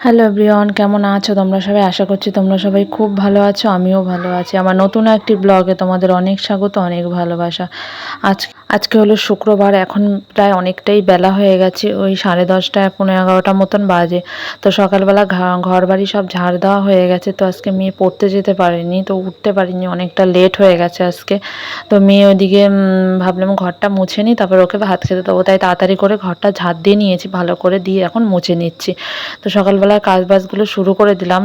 Hello everyone কেমন আছো? তোমরা সবাই? আশা করছি তোমরা সবাই খুব ভালো আছো, আমিও ভালো আছি। আমার নতুন একটি ব্লগে তোমাদের অনেক স্বাগত, অনেক ভালোবাসা। আজ আজকে হলো শুক্রবার, এখন প্রায় অনেকটাই বেলা হয়ে গেছে, ওই সাড়ে দশটা পনেরো এগারোটা মতন বাজে। তো সকালবেলা ঘর বাড়ি সব ঝাড় দেওয়া হয়ে গেছে, তো আজকে মেয়ে পড়তে যেতে পারেনি, তো উঠতে পারিনি, অনেকটা লেট হয়ে গেছে আজকে। তো মেয়ে ওইদিকে ভাবলাম ঘরটা মুছে নিই তারপর ওকে ভাত খেতে দেবো, তাই তাড়াতাড়ি করে ঘরটা ঝাড় দিয়ে নিয়েছি, ভালো করে দিয়ে এখন মুছে নিচ্ছি। তো সকালবেলার কাজ বাজগুলো শুরু করে দিলাম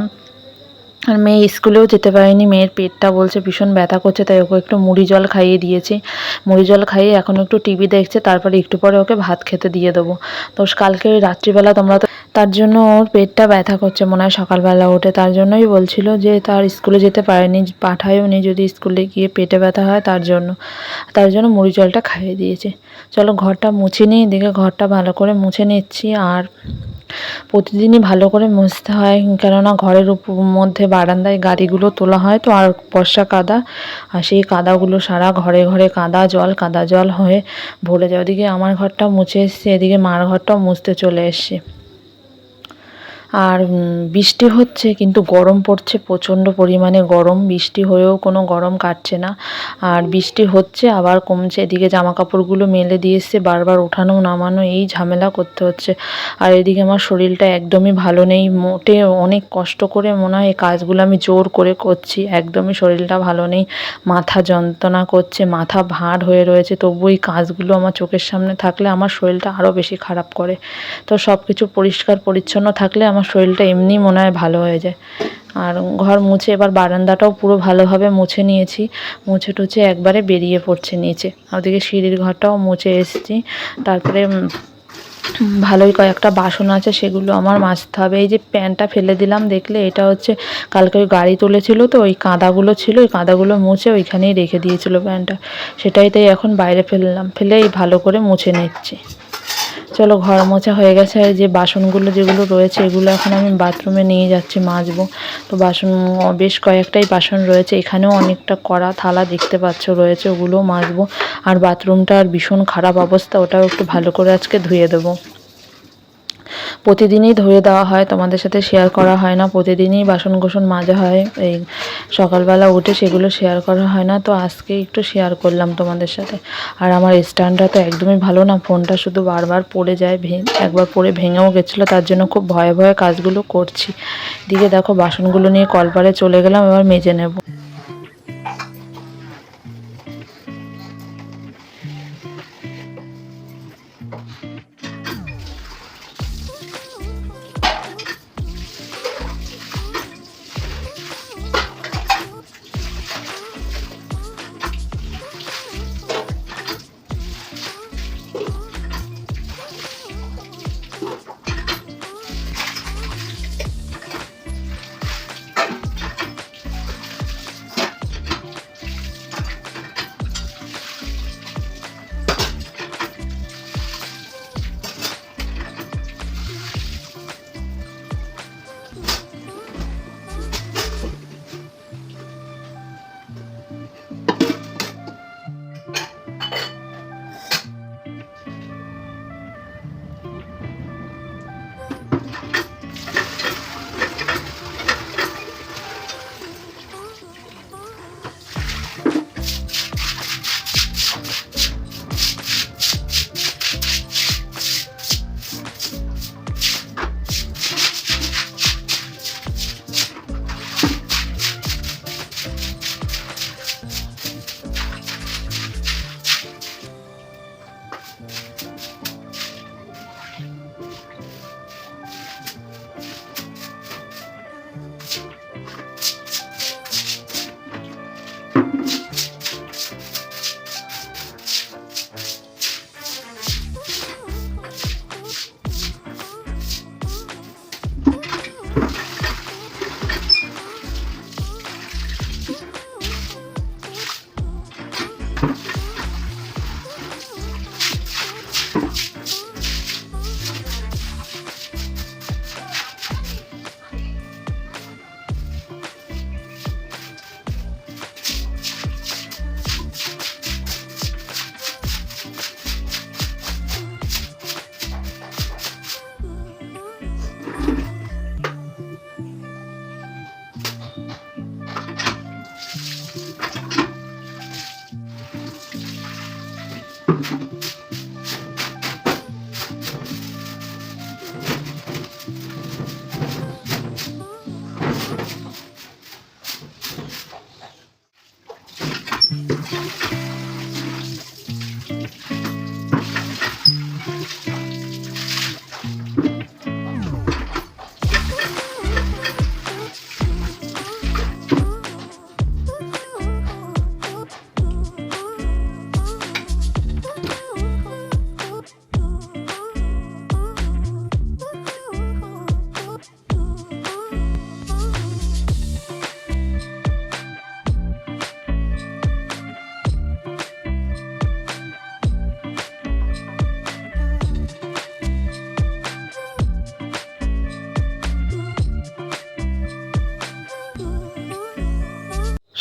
আর মেয়ে স্কুলেও যেতে পারেনি, মেয়ের পেটটা বলছে ভীষণ ব্যথা করছে, তাই ওকে একটু মুড়ি জল খাইয়ে দিয়েছি। মুড়ি জল খাইয়ে এখন একটু টিভি দেখছে, তারপরে একটু পরে ওকে ভাত খেতে দিয়ে দেবো। তো কালকে রাত্রিবেলা তোমরা তো তার জন্য ওর পেটটা ব্যথা করছে মনে হয় সকালবেলা উঠে তার জন্যই বলছিল যে তার স্কুলে যেতে পারেনি পাঠায়ও নি যদি স্কুলে গিয়ে পেটে ব্যথা হয় তার জন্য। তার জন্য মুড়ি জলটা খাইয়ে দিয়েছে। চলো ঘরটা মুছে নিই দিকে ঘরটা ভালো করে মুছে নিচ্ছি, আর প্রতিদিনই ভালো করে মুছতে হয়। কেননা ঘরের মধ্যে বারান্দায় গাড়িগুলো তোলা হয় তো আর বর্ষা কাদা। আর সেই কাদাগুলো সারা ঘরে ঘরে কাদা জল কাদা জল হয়ে ভরে যায়। ওদিকে আমার ঘরটা মুছে এসছে, এদিকে মার ঘরটাও মুছতে চলে এসছে। আর বৃষ্টি হচ্ছে কিন্তু গরম পড়ছে, প্রচণ্ড পরিমাণে গরম। বৃষ্টি হয়েও কোনো গরম কাটছে না। আর বৃষ্টি হচ্ছে, আবার কমছে। এদিকে জামা কাপড়গুলো মেলে দিয়ে এসছে বারবার ওঠানো নামানো, এই ঝামেলা করতে হচ্ছে। আর এদিকে আমার শরীরটা একদমই ভালো নেই। মোটে অনেক কষ্ট করে মনে হয় এই কাজগুলো আমি জোর করে করছি। একদমই শরীরটা ভালো নেই। মাথা যন্ত্রণা করছে, মাথা ভাঁড় হয়ে রয়েছে। তবু এই কাজগুলো আমার চোখের সামনে থাকলে আমার শরীরটা আরও বেশি খারাপ করে। তো সব কিছু পরিষ্কার পরিচ্ছন্ন থাকলে আমার শরীরটা এমনি মনে হয় ভালো হয়ে যায়। আর ঘর মুছে এবার বারান্দাটাও পুরো ভালোভাবে মুছে নিয়েছি। মুছে টুছে একবারে বেরিয়ে পড়ছে নিচে। ওদিকে সিঁড়ির ঘরটাও মুছে এসেছি। তারপরে ভালোই কয়েকটা বাসন আছে, সেগুলো আমার মাজতে হবে। এই যে প্যানটা ফেলে দিলাম, দেখলে এটা হচ্ছে কালকে ওই গাড়ি তুলেছিল তো, ওই কাঁদাগুলো ছিল, ওই কাঁদাগুলো মুছে ওইখানেই রেখে দিয়েছিল প্যানটা। সেটাই তাই এখন বাইরে ফেললাম। ফেলে এই ভালো করে মুছে নিচ্ছি। চলো ঘর মোছা হয়ে গেছে আর যে বাসনগুলো যেগুলো রয়েছে এগুলো এখন আমি বাথরুমে নিয়ে যাচ্ছি মাজবো। তো বাসন বেশ কয়েকটাই বাসন রয়েছে, এখানেও অনেকটা কড়া থালা দেখতে পাচ্ছ রয়েছে, ওগুলোও মাজবো। আর বাথরুমটা আর ভীষণ খারাপ অবস্থা, ওটাও একটু ভালো করে আজকে ধুয়ে দেবো। প্রতিদিনই ধুয়ে দেওয়া হয়, তোমাদের সাথে শেয়ার করা হয় না, প্রতিদিনই বাসন কোসন মাজা হয়, এই সকালবেলা উঠে সেগুলো শেয়ার করা হয় না, তো আজকে একটু শেয়ার করলাম তোমাদের সাথে। আর আমার স্ট্যান্ডটা তো একদমই ভালো না, ফোনটা শুধু বারবার পড়ে যায় একবার পড়ে ভেঙেও গেছিল, তার জন্য খুব ভয়ে ভয়ে কাজগুলো করছি। দিকে দেখো, বাসনগুলো নিয়ে কলপারে চলে গেলাম, এবার মেজে নেব।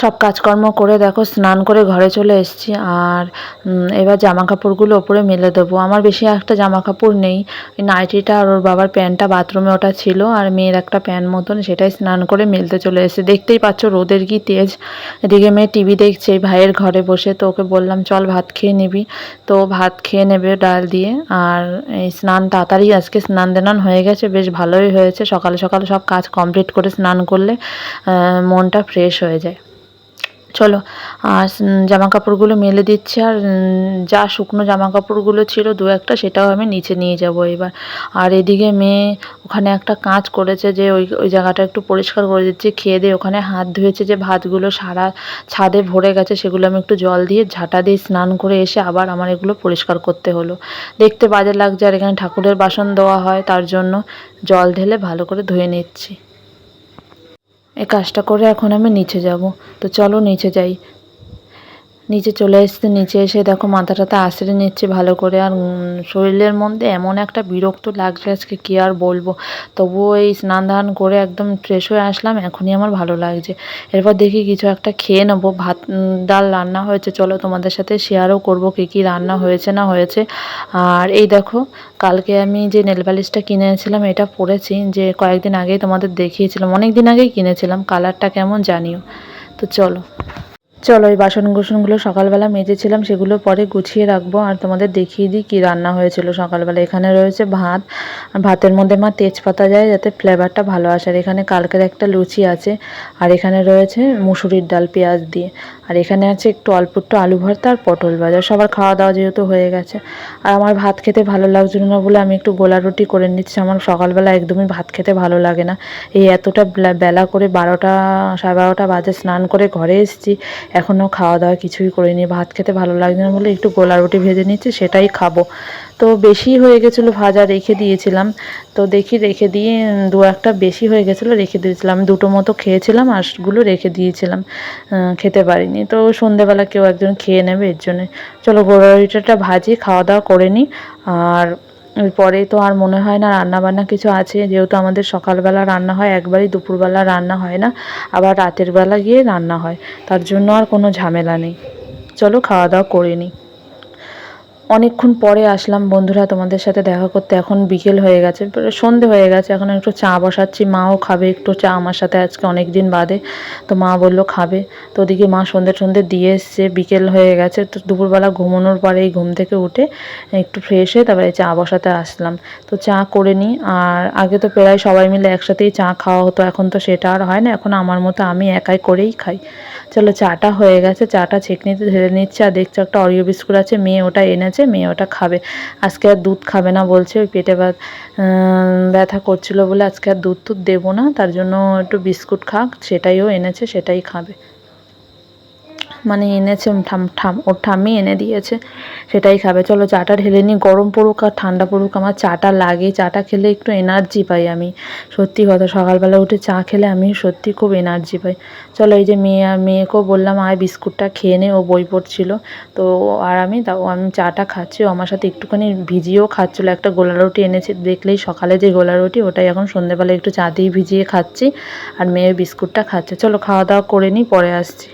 সব কাজকর্ম করে দেখো, স্নান করে ঘরে চলে এসেছি। আর এবার জামা কাপড়গুলো ওপরে মেলে দেবো। আমার বেশি একটা জামা কাপড় নেই নাইটিটা আর ওর বাবার প্যান্টটা বাথরুমে ওটা ছিল। আর মেয়ের একটা প্যান্ট মতন, সেটাই স্নান করে মেলতে চলে এসেছে। দেখতেই পাচ্ছ রোদের কি তেজ। এদিকে মেয়ে টিভি দেখছে ভাইয়ের ঘরে বসে। তো ওকে বললাম, চল ভাত খেয়ে নিবি। তো ভাত খেয়ে নেবে ডাল দিয়ে। আর এই স্নান তাড়াতাড়ি, আজকে স্নান দেনান হয়ে গেছে। বেশ ভালোই হয়েছে। সকালে সকালে সব কাজ কমপ্লিট করে স্নান করলে মনটা ফ্রেশ হয়ে যায়। চলো, আর জামা কাপড়গুলো মেলে দিচ্ছি, আর যা শুকনো জামা কাপড়গুলো ছিল দু একটা সেটাও আমি নিচে নিয়ে যাব এবার। আর এদিকে মেয়ে ওখানে একটা কাজ করেছে যে ওই ওই জায়গাটা একটু পরিষ্কার করে দিচ্ছে, খেয়ে দিয়ে ওখানে হাত ধুয়েছে যে ভাতগুলো সারা ছাদে ভরে গেছে, সেগুলো আমি একটু জল দিয়ে ঝাঁটা দিয়ে স্নান করে এসে আবার আমার এগুলো পরিষ্কার করতে হলো। দেখতে বাজে লাগছে, আর এখানে ঠাকুরের বাসন দেওয়া হয়, তার জন্য জল ঢেলে ভালো করে ধুয়ে নিচ্ছি। এই কাজটা করে এখন আমি নিচে যাব। তো চলো নিচে যাই। নিচে চলে এসেছে, নিচে এসে দেখো মাথাটাতে আশ্রে নিচ্ছে ভালো করে। আর শরীরের মধ্যে এমন একটা বিরক্ত লাগছে আজকে, কী আর বলব? তবুও এই স্নান ধান করে একদম ফ্রেশ হয়ে আসলাম, এখনই আমার ভালো লাগছে। এরপর দেখি কিছু একটা খেয়ে নেব, ভাত ডাল রান্না হয়েছে, চলো তোমাদের সাথে শেয়ারও করব কী কী রান্না হয়েছে না হয়েছে। আর এই দেখো, কালকে আমি যে নেল পালিশটা কিনেছিলাম, এটা পরেছি, যে কয়েকদিন আগেই তোমাদের দেখিয়েছিলাম অনেক দিন আগেই কিনেছিলাম কালারটা কেমন জানিও। তো চলো। চলো, এই বাসন কুসনগুলো সকালবেলা মেজেছিলাম, সেগুলো পরে গুছিয়ে রাখব। আর তোমাদের দেখিয়ে দিই কী রান্না হয়েছিল সকালবেলা। এখানে রয়েছে ভাত, আর ভাতের মধ্যে মা তেজপাতা যায় যাতে ফ্লেভারটা ভালো আসে। আর এখানে কালকের একটা লুচি আছে, আর এখানে রয়েছে মুসুরির ডাল পেঁয়াজ দিয়ে। আর এখানে আছে একটু অল্প একটু আলু ভর্তা আর পটল ভাজা। সবার খাওয়া দাওয়া যেহেতু হয়ে গেছে। আর আমার ভাত খেতে ভালো লাগছিল না বলে আমি একটু গোলা রুটি করে নিচ্ছি। আমার সকালবেলা একদমই ভাত খেতে ভালো লাগে না। এই এতটা বেলা- করে বারোটা, সাড়ে বারোটা বাজে স্নান করে ঘরে এসেছি। এখনও খাওয়া দাওয়া কিছুই করিনি। ভাত খেতে ভালো লাগছে না বলে একটু গোলা রুটি ভেজে নিচ্ছি, সেটাই খাব। তো বেশি হয়ে গেছিল ভাজা রেখে দিয়েছিলাম। তো দেখি রেখে দিয়ে দু একটা বেশি হয়ে গেছিল রেখে দিয়েছিলাম। দুটো মতো খেয়েছিলাম আরগুলো রেখে দিয়েছিলাম। খেতে পারিনি। তো সন্ধেবেলা কেউ একজন খেয়ে নেবে, এর জন্যে। চলো রুটিটা ভাজি খাওয়া দাওয়া করে নিই। আর পরে তো আর মনে হয় না রান্না বান্না কিছু আছে। যেহেতু আমাদের সকালবেলা রান্না হয়, একবারই দুপুরবেলা রান্না হয় না। আবার রাতের বেলা গিয়ে রান্না হয়। তার জন্য আর কোনো ঝামেলা নেই। চলো খাওয়া দাওয়া করে নিই। অনেকক্ষণ পরে আসলাম বন্ধুরা তোমাদের সাথে দেখা করতে। এখন বিকেল হয়ে গেছে সন্ধে হয়ে গেছে। এখন একটু চা বসাচ্ছি। মাও খাবে একটু চা আমার সাথে আজকে অনেক দিন বাদে। তো মা বলল খাবে। তো ওদিকে মা সন্ধে সন্ধে দিয়ে এসছে, বিকেল হয়ে গেছে। তো দুপুরবেলা ঘুমানোর পরে এই ঘুম থেকে উঠে একটু ফ্রেশ হয়ে তারপরে চা বসাতে আসলাম। তো চা করে নিই আর আগে তো প্রায় সবাই মিলে একসাথেই চা খাওয়া হতো, এখন তো সেটা আর হয় না। এখন আমার মতো আমি একাই করেই খাই। চলো চাটা হয়ে গেছে, চাটা ছেঁকনিতে ঢেলে নিচ্ছে আর দেখছ একটা অরিও বিস্কুট আছে, মেয়ে ওটা এনেছে, মেয়ে ওটা খাবে। আজকে আর দুধ খাবে না বলছে, ওই পেটে ব্যথ- করছিল বলে আজকে আর দুধ টুধ দেবো না, তার জন্য একটু বিস্কুট খাক, সেটাইও এনেছে, সেটাই খাবে। মানে এনেছে ঠাম ঠাম, ওর ঠাম্মি এনে দিয়েছে, সেটাই খাবে। চলো চাটা ঢেলে নিই, গরম পড়ুক আর ঠান্ডা পড়ুক, আমার চাটা লাগে। চাটা খেলে একটু এনার্জি পাই আমি। সত্যি কথা, সকালবেলা উঠে চা খেলে আমি সত্যি খুব এনার্জি পাই। চলো এই যে মেয়ে আর মেয়েকেও বললাম, আয় বিস্কুটটা খেয়ে নে, ও বই পড়ছিল। তো আর আমি তাও আমি চাটা খাচ্ছি, ও আমার সাথে একটুখানি ভিজিয়েও খাচ্ছিলো। একটা গোলা রুটি এনেছে, দেখলেই সকালে যে গোলা রুটি, ওটাই এখন সন্ধ্যেবেলা একটু চা দিয়ে ভিজিয়ে খাচ্ছি, আর মেয়ের বিস্কুটটা খাচ্ছে। চলো খাওয়া দাওয়া করে নিই, পরে আসছি।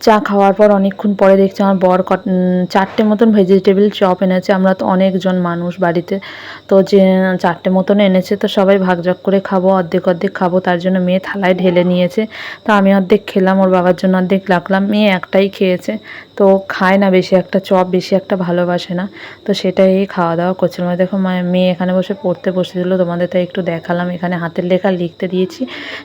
চা খাওয়ার পর অনেকক্ষণ পরে দেখছি আমার বর চারটে মতন ভেজিটেবল চপ এনেছে। আমরা তো অনেকজন মানুষ বাড়িতে। তো যে চারটে মতন এনেছে, তো সবাই ভাগযোগ করে খাব, অর্ধেক অর্ধেক খাব। তার জন্য মেয়ে থালায় ঢেলে নিয়েছে। তো আমি অর্ধেক খেলাম, ওর বাবার জন্য অর্ধেক রাখলাম। মেয়ে একটাই খেয়েছে। তো খায় না বেশি একটা চপ, বেশি একটা ভালোবাসে না। তো সেটাই খাওয়া দাওয়া করছিলাম। আর দেখো মেয়ে এখানে বসে পড়তে বসেছিল। তোমাদের তাই একটু দেখালাম। এখানে হাতের লেখা লিখতে দিয়েছি।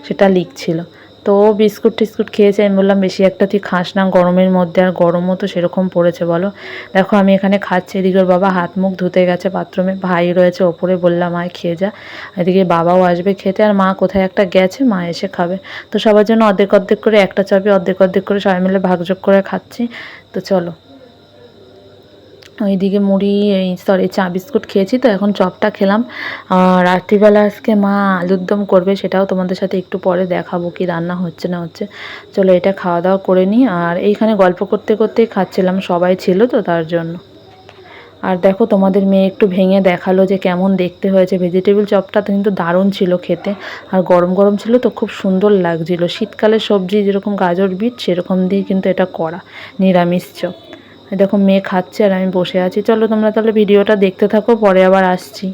সেটা লিখছিল। তো বিস্কুট টিস্কুট খেয়েছে, আমি বললাম, বেশি একটা তুই খাস না, গরমের মধ্যে আর গরমও তো সেরকম পড়েছে, বলো। দেখো, আমি এখানে খাচ্ছি, এদিকে ওর বাবা হাত মুখ ধুতে গেছে বাথরুমে ভাই রয়েছে ওপরে, বললাম, আয় খেয়ে যা। এদিকে বাবাও আসবে খেতে, আর মা কোথায় একটা গেছে, মা এসে খাবে। তো সবার জন্য অর্ধেক অর্ধেক করে একটা চাপে অর্ধেক অর্ধেক করে সবাই মিলে ভাগযোগ করে খাচ্ছি। তো চলো। ওইদিকে মুড়ি, এই সরি চা, বিস্কুট খেয়েছি তো এখন চপটা খেলাম। আর রাত্রিবেলা আজকে মা আলুর দম করবে, সেটাও তোমাদের সাথে একটু পরে দেখাবো কি রান্না হচ্ছে না হচ্ছে। চলো এটা খাওয়া দাওয়া করে নিই। আর এইখানে গল্প করতে করতেই খাচ্ছিলাম, সবাই ছিল তো তার জন্য। আর দেখো তোমাদের মেয়ে একটু ভেঙে দেখাল যে কেমন দেখতে হয়েছে। ভেজিটেবল চপটা তো কিন্তু দারুণ ছিল খেতে। আর গরম গরম ছিল তো খুব সুন্দর লাগছিল। শীতকালের সবজি যেরকম গাজর বিট সেরকম দিয়ে কিন্তু এটা করা, নিরামিষ চপ। দেখো মেয়ে খাচ্ছে আর আমি বসে আছি। চলো তোমরা তাহলে ভিডিওটা দেখতে থাকো, পরে আবার আসছি।